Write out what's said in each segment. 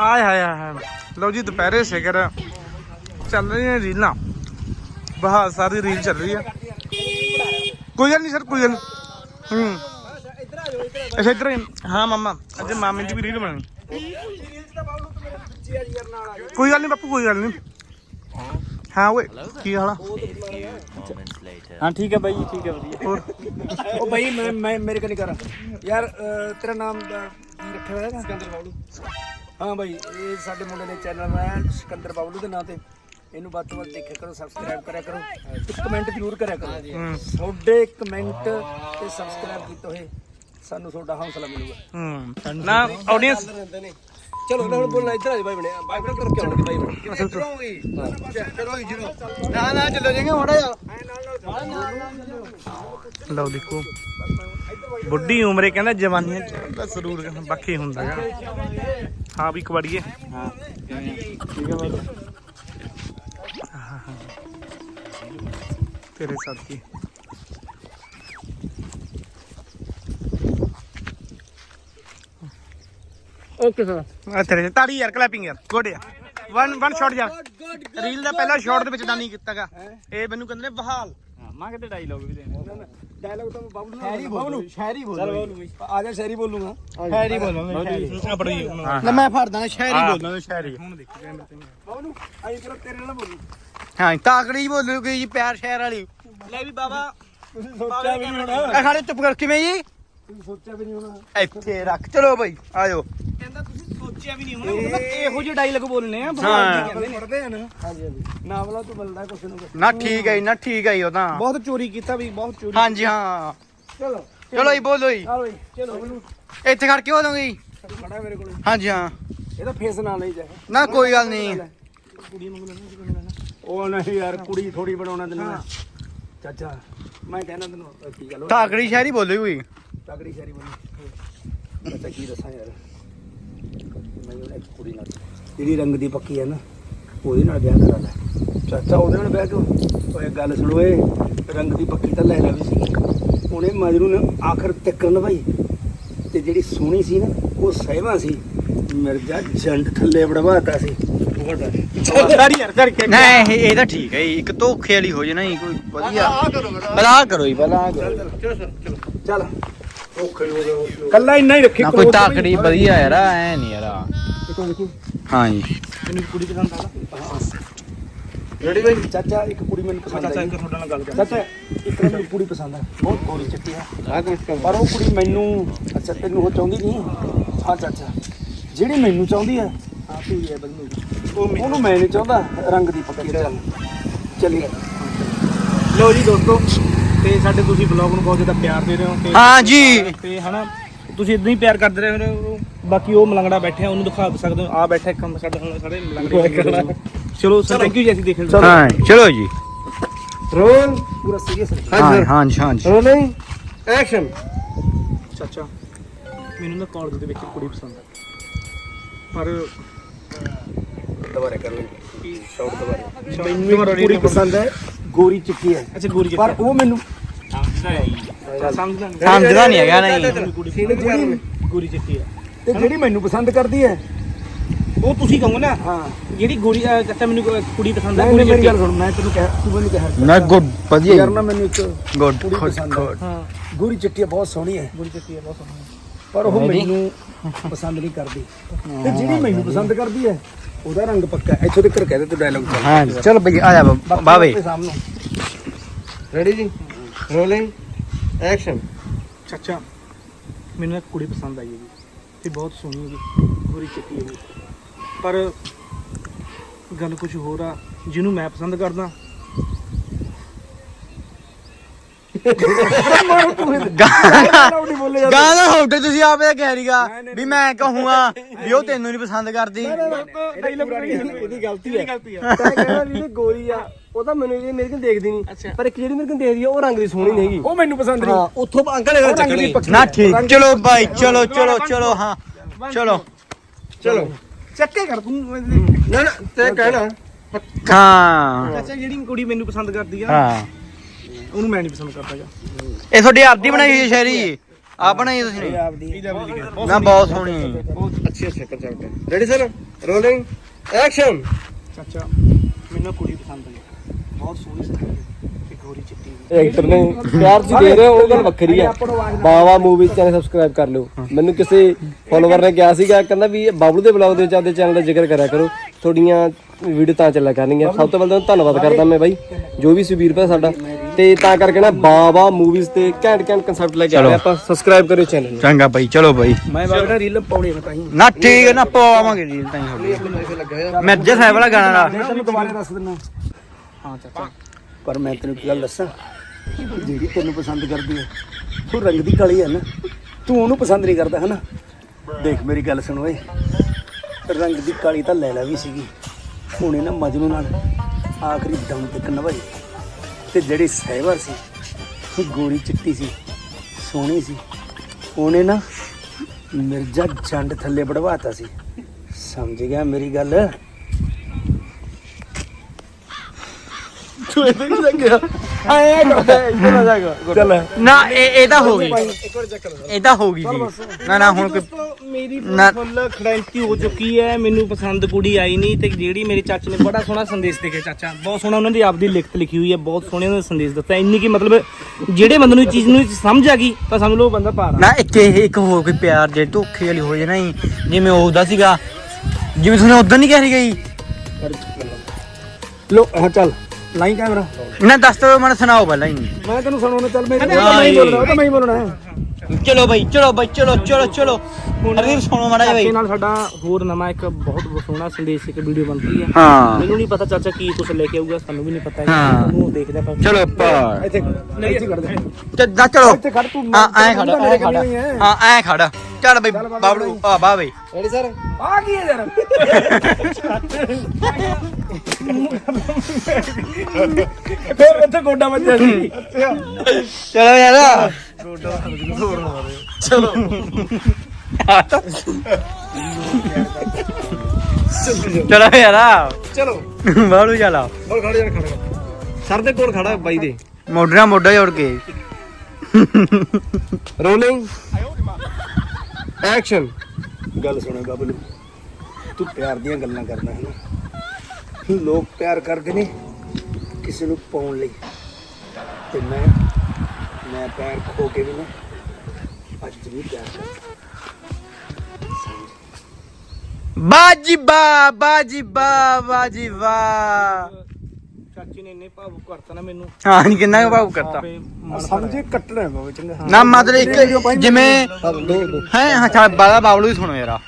ਆਏ ਹਾਏ ਹਾਏ ਲਓ ਜੀ ਦੁਪਹਿਰੇ ਸਿਖਰ ਚੱਲ ਰਹੀਆਂ ਰੀਲਾਂ। ਬਹੁਤ ਸਾਰੀ ਰੀਲ ਚੱਲ ਰਹੀ ਆ ਕੋਈ ਗੱਲ ਨਹੀਂ ਸਰ ਕੋਈ ਗੱਲ। ਹੂੰ। ਅੱਛਾ ਇੱਧਰ ਹੀ- ਹਾਂ ਮਾਮਾ ਅੱਜ ਮਾਮੇ ਦੀ ਵੀ ਰੀਲ ਬਣਾਣੀ ਕੋਈ ਗੱਲ ਨਹੀਂ ਬਾਪੂ ਕੋਈ ਗੱਲ ਨਹੀਂ। ਹਾਂ ਓਏ ਕੀ ਹਾਲ ਆ? ਹਾਂ ਠੀਕ ਹੈ ਬਾਈ ਠੀਕ ਹੈ ਵਧੀਆ। ਹੋਰ? ਉਹ ਭਾਈ ਮੈਂ ਮੇਰੇ ਕੋਲ ਨਹੀਂ ਕਰ ਯਾਰ ਤੇਰਾ ਨਾਮ ਕੀ ਰੱਖਿਆ ਹੋਇਆ ਹੈ ਸਿਕੰਦਰ ਬਾਬਲੂ ਹਾਂ ਭਾਈ ਇਹ ਸਾਡੇ ਮੁੰਡੇ ਦੇ ਚੈਨਲ ਹੈ ਸਿਕੰਦਰ ਬਾਬਲੂ ਦੇ ਨਾਂ ਤੇ। ਇਹਨੂੰ ਵੱਧ ਤੋਂ ਵੱਧ ਦੇਖਿਆ ਕਰੋ ਸਬਸਕ੍ਰਾਈਬ ਕਰਿਆ ਕਰੋ ਤੇ ਕਮੈਂਟ ਜ਼ਰੂਰ ਕਰਿਆ ਕਰੋ। ਹੂੰ। ਤੁਹਾਡੇ ਕਮੈਂਟ ਤੇ ਸਬਸਕ੍ਰਾਈਬ ਕੀਤੇ ਹੋਏ ਸਾਨੂੰ ਤੁਹਾਡਾ ਹੌਸਲਾ ਮਿਲੂਗਾ। ਹੂੰ ਨਾ ਆਡੀਅנס ਚਲੋ ਨਾ ਹੁਣ ਬੋਲਣਾ ਇੱਧਰ ਆ ਜਾ ਭਾਈ ਬਣੇ। ਬਾਈਕ ਕਰਕੇ ਆਉਣਗੇ ਭਾਈ ਬਣੇ। ਚਲੋ ਜੀਰੋ ਨਾ ਨਾ ਚੱਲੋ ਜਾਏਗਾ ਮਾੜਾ ਜਾ ਲਓ ਦੇਖੋ ਬੁੱਢੀ ਉਮਰੇ ਕਹਿੰਦਾ ਜਵਾਨੀਆਂ ਚ ਤਾਂ ਸਰੂਰ ਬਾਕੀ ਹੁੰਦਾਗਾ ਹਾਂ ਵੀ ਕਬੜੀਏ ਹਾਂ ਠੀਕ ਹੈ ਬਾਈ ਤੇਰੇ ਸਾਥੀ। Okay sir. ਆ ਤੇਰੇ ਤਾੜੀ ਯਾਰ ਕਲੈਪਿੰਗ ਯਾਰ। ਗੁੱਡ ਯਾਰ। ਵਨ ਵਨ ਸ਼ਾਟ ਯਾਰ ਰੀਲ ਦਾ ਪਹਿਲਾ ਸ਼ਾਟ ਦੇ ਵਿੱਚ ਨਹੀਂ ਕੀਤਾਗਾ। ਇਹ ਮੈਨੂੰ ਕਹਿੰਦੇ ਨੇ ਬਹਾਲ ਹਾਂ ਮੈਂ ਕਿਤੇ ਡਾਇਲੌਗ ਵੀ ਦੇਣਾ। ਡਾਇਲੌਗ ਤਾਂ ਬਾਬੂ ਸ਼ਾਇਰੀ ਬੋਲੂ ਸ਼ਾਇਰੀ ਚੱਲ ਬੋਲ ਆ ਜਾ ਸ਼ਾਇਰੀ ਬੋਲੂਗਾ ਸ਼ਾਇਰੀ ਬੋਲੋ। ਸ਼ਾਇਰੀ ਆਪਣੀ ਨਾ ਮੈਂ ਫੜਦਾ ਸ਼ਾਇਰੀ ਬੋਲਦਾ ਸ਼ਾਇਰੀ ਹੁਣ ਦੇਖੀ ਕਹਿੰਦੇ ਤੈਨੂੰ ਬਾਬੂ ਆਈ ਕਰੋ ਤੇਰੇ ਨਾਲ ਬੋਲੂ। ਹਾਂ ਤਾਕੜੀ ਬੋਲੋ ਕਿ ਜੀ ਪਿਆਰ ਸ਼ਹਿਰ ਵਾਲੀ। ਲੈ ਵੀ ਬਾਬਾ। ਤੁਸੀਂ ਸੋਚਿਆ ਵੀ ਨਹੀਂ ਹੋਣਾ। ਖਾਲੇ ਚੁੱਪ ਕਰ ਕਿਵੇਂ ਜੀ? ਤੁਸੀਂ ਸੋਚਿਆ ਵੀ ਨਹੀਂ ਹੋਣਾ। ਇੱਥੇ ਰੱਖ ਚਲੋ ਬਈ ਆਜੋ ਕਹਿੰਦਾ ਤੁਸੀਂ ਸੋਚਿਆ ਵੀ ਨਹੀਂ ਹੋਣਾ ਇਹੋ ਜਿਹੇ ਡਾਇਲੌਗ ਬੋਲਨੇ ਆ ਹਾਂ। ਪੜਦੇ ਆ ਨਾ। ਹਾਂਜੀ ਹਾਂਜੀ। ਨਾਵਲਾ ਤੋਂ ਮਿਲਦਾ ਕੁਛ ਨਾ ਕੁਛ। ਨਾ ਠੀਕ ਹੈ ਜੀ ਨਾ ਠੀਕ ਹੈ ਜੀ ਉਹ ਤਾਂ। ਬਹੁਤ ਚੋਰੀ ਕੀਤਾ ਵੀ ਬਹੁਤ ਚੋਰੀ ਹਾਂਜੀ ਹਾਂ। ਚਲੋ ਚਲੋ ਜੀ ਬੋਲੋ ਜੀ। ਚਲੋ ਜੀ ਚਲੋ। ਇੱਥੇ ਖੜ ਕੇ ਬੋਲੋਗੇ ਜੀ। ਖੜਾ ਮੇਰੇ ਕੋਲ। ਹਾਂਜੀ ਹਾਂ। ਇਹਦਾ ਫੇਸ ਨਾ ਲਈ ਜਾਏ। ਨਾ ਕੋਈ ਗੱਲ ਨਹੀਂ। ਉਹ ਨਹੀਂ ਯਾਰ ਕੁੜੀ ਥੋੜੀ ਬਣਾਉਣਾ ਤੈਨੂੰ ਮੈਂ। ਚਾਚਾ ਮੈਂ ਕਹਿਣਾ ਤੈਨੂੰ ਅਹ ਕੀ ਗੱਲ ਹੋਈ? ਤਾਕੜੀ ਸ਼ਹਿਰੀ ਬੋਲੋ ਕੋਈ ਤਗੜੀ ਬਣੀ ਚਾਚਾ ਕੀ ਦੱਸਾਂ ਯਾਰ? ਮੈਂ ਉਹਨੇ ਇੱਕ ਕੁੜੀ ਨਾਲ। ਜਿਹੜੀ ਰੰਗ ਦੀ ਪੱਕੀ ਹੈ ਨਾ ਉਹਦੇ ਨਾਲ ਵਿਆਹ ਕਰਾ ਲੈ। ਚਾਚਾ ਉਹਦੇ ਨਾਲ ਵਿਆਹ ਕਿਉਂ? ਓਏ ਗੱਲ ਸੁਣੋ ਏ ਰੰਗ ਦੀ ਪੱਕੀ ਤਾਂ ਲੈਣਾ ਵੀ ਸੀ ਉਹਨੇ ਮਜਰੂ ਨੇ ਆਖਰ ਤੱਕ ਨਭਾਈ ਤੇ ਜਿਹੜੀ ਸੋਹਣੀ ਸੀ ਨਾ ਉਹ ਸਹਿਵਾ ਸੀ। ਮਿਰਜ਼ਾ ਜੰਡ ਥੱਲੇ ਵੜਵਾਤਾ ਸੀ। ਕਰ ਨਹੀਂ ਇਹ ਤਾਂ ਠੀਕ ਹੈ ਇੱਕ ਧੋਖੇ ਵਾਲੀ ਹੋ ਜੇ ਨਾ ਕੋਈ ਵਧੀਆ। ਆਹ ਕਰੋ ਜੀ ਪਹਿਲਾਂ ਆਹ ਕਰੋ ਚੱਲ। ਕੱਲਾ ਇੰਨਾ ਹੀ ਰੱਖੀ ਨਾ ਕੋਈ ਤਾਕੜੀ ਵਧੀਆ ਯਾਰ ਐ ਨਹੀਂ ਯਾਰ। ਹਾਂ ਜੀ ਮੈਨੂੰ ਕੁੜੀ ਪਸੰਦ ਆ ਰੈਡੀ ਬਾਈ? ਚਾਚਾ ਇੱਕ ਕੁੜੀ ਮੈਨੂੰ ਪਸੰਦ ਚਾਚਾ ਆਈ ਇੱਕ ਤੁਹਾਡੇ ਨਾਲ ਗੱਲ ਕਰ ਚਾਚਾ ਇੱਕ ਨਾ ਮੈਨੂੰ ਕੁੜੀ ਪਸੰਦ ਆ। ਬਹੁਤ ਗੋਰੀ ਚਿੱਟੀ ਆ। ਪਰ ਉਹ ਕੁੜੀ ਮੈਨੂੰ ਅੱਛਾ ਤੈਨੂੰ ਉਹ ਚਾਹੁੰਦੀ ਨਹੀਂ? ਹਾਂ ਚਾਚਾ। ਜਿਹੜੀ ਮੈਨੂੰ ਚਾਹੁੰਦੀ ਆ ਤੂੰ ਹੀ ਹੈ ਬੰਨੂ ਉਹਨੂੰ ਮੈਂ ਨਹੀਂ ਚਾਹੁੰਦਾ ਰੰਗ ਦੀ ਪੱਕੀ ਚੱਲ। ਚੱਲੀਏ। ਲਓ ਜੀ ਦੋਸਤੋ ਤੇ ਸਾਡੇ ਤੁਸੀਂ ਬਲੌਗ ਨੂੰ ਬਹੁਤ ਜ਼ਿਆਦਾ ਪਿਆਰ ਦੇ ਰਹੇ ਹੋ ਤੇ ਹਾਂ ਜੀ। ਤੇ ਹਨਾ ਤੁਸੀਂ ਇਦਾਂ ਹੀ ਪਿਆਰ ਕਰਦੇ ਰਹੇ ਹੋ ਬਾਕੀ ਉਹ ਮਲੰਗੜਾ ਬੈਠੇ ਆ ਉਹਨੂੰ ਦਿਖਾ ਸਕਦੇ ਹੋ। ਆ ਬੈਠਾ ਇੱਕ ਸਾਡੇ ਹੁਣ ਸਾਰੇ ਮਲੰਗੜੇ ਚਲੋ ਸਰ ਥੈਂਕ ਯੂ ਜੀ ਅਸੀਂ ਦੇਖ ਲਿਆ ਹਾਂ ਚਲੋ ਜੀ। ਰੋਲ। ਪੂਰਾ ਸੀਰੀਅਸ ਹਾਂ। ਹਾਂ ਹਾਂ ਜੀ ਰੋਲਿੰਗ ਐਕਸ਼ਨ ਚਾਚਾ ਮੈਨੂੰ ਨਾ ਕਾਲਜ ਦੇ ਵਿੱਚ ਕੁੜੀ ਪਸੰਦ ਆ। ਪਰ ਦੁਬਾਰਾ ਕਰ ਲਈ ਸ਼ਾਟ ਦੁਬਾਰਾ। ਮੈਨੂੰ ਕੁੜੀ ਪਸੰਦ ਹੈ। ਗੋਰੀ ਚਿੱਟੀ ਹੈ। ਅੱਛਾ ਗੋਰੀ ਪਰ ਉਹ ਮੈਨੂੰ ਸਮਝਦਾ ਨਹੀਂ। ਸਮਝਦਾ ਨਹੀਂ। ਹੈਗਾ ਨਹੀਂ। ਜਿਹੜੀ ਗੋਰੀ ਚਿੱਟੀ ਆ ਤੇ ਜਿਹੜੀ ਮੈਨੂੰ ਪਸੰਦ ਕਰਦੀ ਹੈ। ਉਹ ਤੁਸੀਂ ਕਹੋਗੇ ਨਾ ਹਾਂ। ਜਿਹੜੀ ਗੋਰੀ ਚਾਚਾ ਮੈਨੂੰ ਕੁੜੀ ਪਸੰਦ ਆ ਨਹੀਂ ਗੋਰੀ ਮੇਰੀ ਗੱਲ ਚਿੱਟੀ ਸੁਣ ਮੈਂ ਤੈਨੂੰ ਕਹਿ ਤੂੰ ਮੈਨੂੰ ਕਿਹਾ ਨਾ ਗੁੱਡ ਵਧੀਆ ਯਾਰ ਨਾ ਮੈਨੂੰ ਇੱਕ ਗੁੱਡ ਕੁੜੀ ਪਸੰਦ ਹੈ। ਹਾਂ। ਗੋਰੀ ਚਿੱਟੀ ਬਹੁਤ ਸੋਹਣੀ ਹੈ। ਗੋਰੀ ਚਿੱਟੀ ਬਹੁਤ ਸੋਹਣੀ ਪਰ ਉਹ ਮੈਨੂੰ ਪਸੰਦ ਨਹੀਂ ਕਰਦੀ। ਤੇ ਜਿਹੜੀ ਮੈਨੂੰ ਪਸੰਦ ਕਰਦੀ ਹੈ ਉਹਦਾ ਰੰਗ ਪੱਕਾ ਹੈ। ਇੱਥੋਂ ਤੱਕ ਕਹਿ ਦੇ ਤੂੰ ਡਾਇਲੌਗ ਹਾਂ ਚਲ ਬਈ ਆ ਜਾ ਬਾ- ਬਾਵੇ। ਸਾਹਮਣੇ। ਰੈਡੀ ਜੀ? ਰੋਲਿੰਗ ਐਕਸ਼ਨ ਚਾਚਾ ਮੈਨੂੰ ਇੱਕ ਕੁੜੀ ਪਸੰਦ ਆਈ ਹੈ ਜੀ। ਤੇ ਬਹੁਤ ਸੋਹਣੀ ਹੈ ਜੀ। ਗੋਰੀ ਚਿੱਟੀ ਹੈ ਜੀ। ਪਰ ਗੱਲ ਕੁਝ ਹੋਰ ਆ। ਜਿਹਨੂੰ ਮੈਂ ਪਸੰਦ ਕਰਦਾ ਲਾਉਡੀ ਬੋਲੇ ਯਾਰ ਗਾਣਾ ਹੋਟੇ ਤੁਸੀਂ ਆਪੇ ਕਹਿ ਰੀਗਾ ਵੀ ਮੈਂ ਕਹੂੰਗਾ ਵੀ ਉਹ ਤੈਨੂੰ ਨਹੀਂ ਪਸੰਦ ਕਰਦੀ। ਇਹਦੀ ਗਲਤੀ ਹੈ ਗਲਤੀ ਆ। ਤੈਂ ਕਹਿਣਾ ਵੀ ਇਹ ਗੋਰੀ ਆ ਉਹ ਤਾਂ ਮੈਨੂੰ ਇਹ ਮੇਰੇ ਕੋਲ ਦੇਖਦੀ ਨਹੀਂ ਪਰ ਇੱਕ ਜਿਹੜੀ ਮੇਰੇ ਕੋਲ ਦੇਖਦੀ ਆ ਉਹ ਰੰਗ ਦੀ ਸੋਹਣੀ ਨਹੀਂ ਹੈਗੀ। ਉਹ ਮੈਨੂੰ ਪਸੰਦ ਹਾਂ ਨਹੀਂ ਉੱਥੋਂ ਅੰਕਲ ਇਹ ਚੱਕ ਲਈ ਨਾ ਠੀਕ ਚਲੋ ਬਾਈ ਚਲੋ ਚਲੋ ਚਲੋ ਹਾਂ ਚਲੋ। ਚਲੋ। ਚੱਕੇ ਕਰ ਤੂੰ ਨਾ ਨਾ ਤੈਂ ਕਹਿਣਾ। ਹਾਂ। ਚਾਚਾ ਜਿਹੜੀ ਕੁੜੀ ਮੈਨੂੰ ਪਸੰਦ ਕਰਦੀ ਆ ਹਾਂ। ਉਹਨੂੰ ਮੈਂ ਨਹੀਂ ਪਸੰਦ ਕਰਦਾ ਗਾ। ਇਹ ਤੁਹਾਡੀ ਆਪਦੀ ਬਣਾਈ ਹੋਈ ਹੈ ਸ਼ਾਇਰੀ? ਆ ਬਣਾਈ ਤੁਸੀਂ? ਨੇ ਆਪਦੀ ਨਾ ਬਹੁਤ ਸੋਹਣੀ ਹੈ। ਬਹੁਤ ਅੱਛੀ ਅੱਛੀ concept ready sir rolling action ਚਾਚਾ ਮੈਨੂੰ ਕੁੜੀ ਪਸੰਦ ਆਈ ਬਹੁਤ ਸੋਹਣੀ ਸੀ ਐਕਟਰ ਨੇ ਪਿਆਰ ਜੀ ਦੇ ਰਹੇ ਹੋ, ਉਹ ਗੱਲ ਵੱਖਰੀ ਹੈ। ਬਾਵਾ ਮੂਵੀ ਚੈਨਲ ਸਬਸਕ੍ਰਾਈਬ ਕਰ ਲਿਓ। ਮੈਨੂੰ ਕਿਸੇ ਫੋਲੋਵਰ ਨੇ ਕਿਹਾ ਸੀਗਾ ਕਹਿੰਦਾ ਵੀ ਬਾਬਲੂ ਦੇ ਬਲੌਗ ਦੇ ਵਿੱਚ ਆਪਦੇ ਚੈਨਲ ਦਾ ਜ਼ਿਕਰ ਕਰਿਆ ਕਰੋ। ਤੁਹਾਡੀਆਂ ਵੀਡੀਓ ਤਾਂ ਚੱਲਿਆ ਕਰਨਗੀਆਂ। ਸਭ ਤੋਂ ਪਹਿਲਾਂ ਤਾਂ ਧੰਨਵਾਦ ਕਰਦਾ ਮੈਂ ਬਾਈ। ਜੋ ਵੀ ਸੀ ਵੀਰ ਭਰਾ ਸਾਡਾ। ਤੇ ਤਾਂ ਕਰਕੇ ਨਾ ਬਾਵਾ ਮੂਵੀਜ਼ ਤੇ ਘੈਂਟ ਘੈਂਟ ਕਨਸੈਪਟ ਲੈ ਕੇ ਆ ਰਹੇ ਆਪਾਂ ਸਬਸਕ੍ਰਾਈਬ ਕਰਿਓ ਚੈਨਲ ਨੂੰ। ਚੰਗਾ ਬਾਈ ਚਲੋ ਬਾਈ। ਮੈਂ ਬਾਬਾ ਰੀਲ ਪਾਉਣੀ ਮੈਂ ਤਾਂ ਹੀ। ਨਾ ਠੀਕ ਹੈ ਨਾ ਪਵਾਵਾਂਗੇ ਰੀਲ ਤਾਂ ਹੀ ਮਿਰਜ਼ਾ ਸਾਹਿਬ ਵਾਲਾ ਗਾਣਾ ਲਾ। ਮੈਂ ਤੈਨੂੰ ਦੁਬਾਰੇ ਦੱਸ ਦਿੰਦਾ। ਹਾਂ ਚਾਚਾ ਪਰ ਮੈਂ ਤੈਨੂੰ ਗੱਲ ਦੱਸਾਂ। ਜਿਹੜੀ ਤੈਨੂੰ ਪਸੰਦ ਕਰਦੀ ਹੈ ਤੂੰ ਰੰਗ ਦੀ ਕਾਲੀ ਹੈ ਨਾ। ਤੂੰ ਉਹਨੂੰ ਪਸੰਦ ਨਹੀਂ ਕਰਦਾ ਹਨਾ? ਦੇਖ ਮੇਰੀ ਗੱਲ ਸੁਣ ਓਏ। ਰੰਗ ਦੀ ਕਾਲੀ ਤਾਂ ਲੈਲਾ ਵੀ ਸੀਗੀ। ਉਹਨੇ ਨਾ ਮਜਨੂ ਨਾਲ ਆਖਰੀ ਦਮ ਤੱਕ ਨਭਾਈ ਤੇ ਜਿਹੜੀ ਸਹਿਵਰ ਸੀ ਉਹ ਗੋਰੀ ਚਿੱਟੀ ਸੀ, ਸੋਹਣੀ ਸੀ, ਉਹਨੇ ਨਾ ਮਿਰਜ਼ਾ ਜੰਡ ਥੱਲੇ ਵੜਵਾਤਾ ਸੀ। ਸਮਝ ਗਿਆ ਮੇਰੀ ਗੱਲ? ਤੂੰ ਇਹਦੇ ਨਹੀਂ ਲੱਗਿਆ ਆਏ ਇੱਥੇ ਨਾ ਜਾਗਾ ਚੱਲ। ਨਾ ਇਹ ਇਹ ਤਾਂ ਹੋ ਗਈ। ਇਹ ਤਾਂ ਹੋ ਗਈ ਜੀ। ਨਾ ਨਾ ਹੁਣ ਕੋਈ ਮੇਰੀ ਨਾ- ਫੁੱਲ ਖੜੈਂਤੀ ਹੋ ਚੁੱਕੀ ਹੈ ਮੈਨੂੰ ਪਸੰਦ ਕੁੜੀ ਆਈ ਨਹੀਂ ਤੇ ਜਿਹੜੀ ਮੇਰੇ ਚਾਚੇ ਨੇ ਬੜਾ ਸੋਹਣਾ ਸੰਦੇਸ਼ ਦੇ ਕੇ ਚਾਚਾ ਬਹੁਤ ਸੋਹਣਾ ਉਹਨਾਂ ਦੀ ਆਪਦੀ ਲਿਖਤ ਲਿਖੀ ਹੋਈ ਹੈ ਬਹੁਤ ਸੋਹਣੇ ਉਹਨਾਂ ਨੇ ਸੰਦੇਸ਼ ਦਿੱਤਾ। ਇੰਨੀ ਕਿ ਮਤਲਬ ਜਿਹੜੇ ਬੰਦੇ ਨੂੰ ਚੀਜ਼ ਨੂੰ ਸਮਝ ਆ ਗਈ ਤਾਂ ਸਮਝ ਲਓ ਉਹ ਬੰਦਾ ਪਾਰ ਨਾ ਇੱਕ ਇਹ ਇੱਕ ਹੋਰ ਕੋਈ ਪਿਆਰ ਜੇ ਧੋਖੇ ਵਾਲੀ ਹੋ ਜੇ ਨਾ ਜਿਵੇਂ ਉਹਦਾ ਸੀਗਾ ਜਿਵੇਂ ਤੁਹਾਨੂੰ ਉਦੋਂ ਨਹੀਂ ਕਹਿ ਰਹੀ ਗਈ ਲੋ ਹਾਂ ਚੱਲ। ਲਾਈ ਕੈਮਰਾ। ਨਾ ਦੱਸ ਦੋ ਮੈਨੂੰ ਸੁਣਾਓ ਪਹਿਲਾਂ ਹੀ। ਮੈਂ ਤੈਨੂੰ ਸੁਣਾਉਣਾ ਚੱਲ ਮੈਂ ਹਾਂ ਹੀ ਜੀ। ਬੋਲਣਾ ਉਹ ਤਾਂ ਮੈਂ ਹੀ ਬੋਲਣਾ ਹੈ। ਚਲੋ ਬਾਈ ਚਲੋ ਬਾਈ ਚਲੋ ਚਲੋ ਚਲੋ। ਅਰੇ ਸੁਣੋ ਮਾੜਾ ਜਿਹਾ ਚਾਚੇ ਬਾਈ ਨਾਲ ਸਾਡਾ ਹੋਰ ਨਵਾਂ ਇੱਕ ਬਹੁਤ ਸੋਹਣਾ ਸੰਦੇਸ਼ ਇੱਕ ਵੀਡੀਓ ਬਣਦੀ ਹੈ। ਹਾਂ। ਮੈਨੂੰ ਨਹੀਂ ਪਤਾ ਚਾਚਾ ਕੀ ਕੁਝ ਲੈ ਕੇ ਆਊਗਾ ਸਾਨੂੰ ਵੀ ਨਹੀਂ ਪਤਾ ਹਾਂ। ਤੁਹਾਨੂੰ ਦੇਖਦੇ ਆਪਾਂ। ਚਲੋ ਪਰ ਇੱਥੇ ਨਹੀਂ ਇੱਥੇ ਖੜ ਦੇ ਚੱਲ ਚਲੋ। ਇੱਥੇ ਖੜ ਤੂੰ ਹਾਂ ਐ ਖੜਾ ਐ ਖੜਾ। ਨਹੀਂ ਹੈ। ਹਾਂ ਐ ਖੜਾ। ਚੱਲ ਬਈ ਬਾਬਲੂ ਆ ਬਾ ਬਈ। ਰੈਡੀ ਸਰ ਆ ਕੀ ਹੈ ਯਾਰ। ਫੇਰ ਇੱਥੇ ਗੋਡਾ ਵੱਜਿਆ ਸੀ। ਚਲੋ ਯਾਰ। ਚਲੋ। ਚਲੋ ਯਾਰ ਚਲੋ। ਬਾਬਲੂ ਚਲਾ ਬੋਲ ਖੜ ਜਾ ਖੜ। ਸਰ ਦੇ ਕੋਲ ਖੜਾ ਬਾਈ ਦੇ। ਮੋਢਾ ਮੋਢਾ ਜੋੜ ਕੇ। ਰੋਲਿੰਗ ਐਕਸ਼ਨ ਗੱਲ ਸੁਣੇ ਬਾਬਲੂ ਤੂੰ ਪਿਆਰ ਦੀਆਂ ਗੱਲਾਂ ਕਰਦਾ ਹੈ ਨਾ। ਲੋਕ ਪਿਆਰ ਕਰਦੇ ਨੇ ਕਿਸੇ ਨੂੰ ਪਾਉਣ ਲਈ। ਤੇ ਮੈਂ ਮੈਂ ਪਿਆਰ ਖੋ ਕੇ ਵੀ ਨਾ ਅੱਜ ਵੀ ਪਿਆਰ ਕਰਦਾ ਬਾਜੀ ਬਾ ਬਾਜੀ ਬਾ ਬਾਜੀ ਵਾ ਚਾਚੀ ਨੇ ਇੰਨੇ ਭਾਵੁਕ ਕਰਤਾ ਨਾ ਮੈਨੂੰ। ਹਾਂ ਨੀ ਕਿੰਨਾ ਕੁ ਭਾਵ ਕਰਤਾ? ਆਪੇ ਮਨ ਸਮਝੇ ਕੱਟਣਾ ਹੈ ਬਾਬਾ ਚੰਗਾ। ਨਾ ਮਤਲਬ ਇੱਕ ਜਿਵੇਂ ਹੈ ਹਾਂ ਚੱਲ ਬਾਲਾ ਬਾਬਲੂ ਹੀ ਸੁਣੋ ਯਾਰ।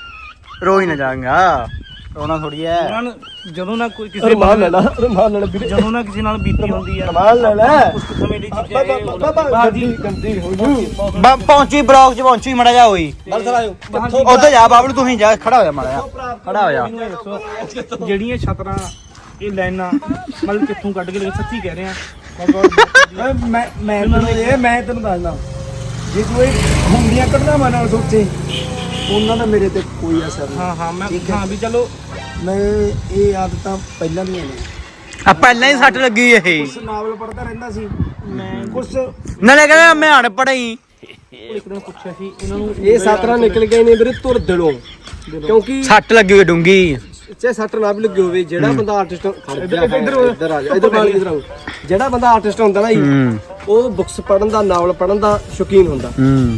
ਰੋ ਹੀ ਨਾ ਜਾਗਾ ਰੋਣਾ ਥੋੜੀ ਐ ਉਹਨਾਂ ਨੂੰ ਜਦੋਂ ਨਾ ਕੋਈ ਕਿਸੇ ਰਮਾਨ ਲੈ ਲਾ ਰਮਾਨ ਲੈ ਲਾ ਵੀਰੇ। ਜਦੋਂ ਨਾ ਕਿਸੇ ਨਾਲ ਬੀਤੀ ਹੁੰਦੀ ਆ ਰਮਾਨ ਲੈ ਲੈ। ਉਸ ਸਮੇਂ ਦੀ ਚੀਜ਼ਾਂ ਬਾਜੀ ਗੰਦੀ ਹੋ ਜੂ। ਬ- ਪਹੁੰਚੀ ਬਲੌਗ ਚ ਪਹੁੰਚੀ ਮੜਾ ਜਾ ਹੋਈ ਬਲ ਸਰ ਆਇਓ ਉੱਧਰ ਜਾ ਬਾਬਲੂ ਤੂੰ ਹੀ ਜਾ ਖੜਾ ਹੋ ਜਾ ਮੜਾ ਜਾ ਖੜਾ ਹੋ ਜਾ। ਜਿਹੜੀਆਂ ਛਤਰਾਂ ਇਹ ਲਾਈਨਾਂ ਮਤਲਬ ਕਿੱਥੋਂ ਕੱਢ ਕੇ ਲਿਖੇ ਸੱਚੀ ਕਹਿ ਰਹੇ। ਆ ਮੈਂ ਮੈਂ ਮੈਂ ਤੈਨੂੰ ਇਹ ਮੈਂ ਤੈਨੂੰ ਦੱਸਦਾ। ਜੇ ਤੂੰ ਇਹ ਹੁੰਦੀਆਂ ਕੱਢਣਾ ਮਨ ਨਾਲ ਸੋਚੇ ਉਹਨਾਂ ਦਾ ਮੇਰੇ ਤੇ ਕੋਈ ਅਸਰ ਨਹੀਂ। ਹਾਂ ਹਾਂ ਮੈਂ ਹਾਂ। ਵੀ ਚਲੋ। ਮੈਂ ਇਹ ਆਦਤਾਂ ਪਹਿਲਾਂ ਦੀਆਂ ਨੇ। ਆ ਪਹਿਲਾਂ ਹੀ ਸੱਟ ਲੱਗੀ ਇਹ। ਉਸ ਨਾਵਲ ਪੜ੍ਹਦਾ ਰਹਿੰਦਾ ਸੀ। ਮੈਂ ਕੁਛ ਨਾਲੇ ਕਹਿੰਦਾ ਮੈਂ ਹਣ ਪੜਾਈ ਇੱਕ ਦਿਨ ਪੁੱਛਿਆ ਸੀ ਇਹਨਾਂ ਨੂੰ ਇਹ ਸਾਤਰਾ ਨਿਕਲ ਗਏ ਨੇ ਵੀਰੇ ਤੁਰ ਦਿਲੋਂ। ਕਿਉਂਕਿ ਸੱਟ ਲੱਗੀ ਹੋਈ ਡੂੰਗੀ। ਚਾਹੇ ਸੱਟ ਨਾ ਵੀ ਲੱਗੀ ਹੋਵੇ ਜਿਹੜਾ ਬੰਦਾ ਆਰਟਿਸਟ ਇੱਧਰ ਇੱਧਰ ਆ ਜਾ ਇੱਧਰ ਨਾਲ ਇੱਧਰ ਆਓ ਜਿਹੜਾ ਬੰਦਾ ਆਰਟਿਸਟ ਹੁੰਦਾ ਨਾ ਜੀ ਹੂੰ। ਉਹ ਬੁੱਕਸ ਪੜਨ ਦਾ ਨਾਵਲ ਪੜਨ ਦਾ ਸ਼ੌਕੀਨ ਹੁੰਦਾ।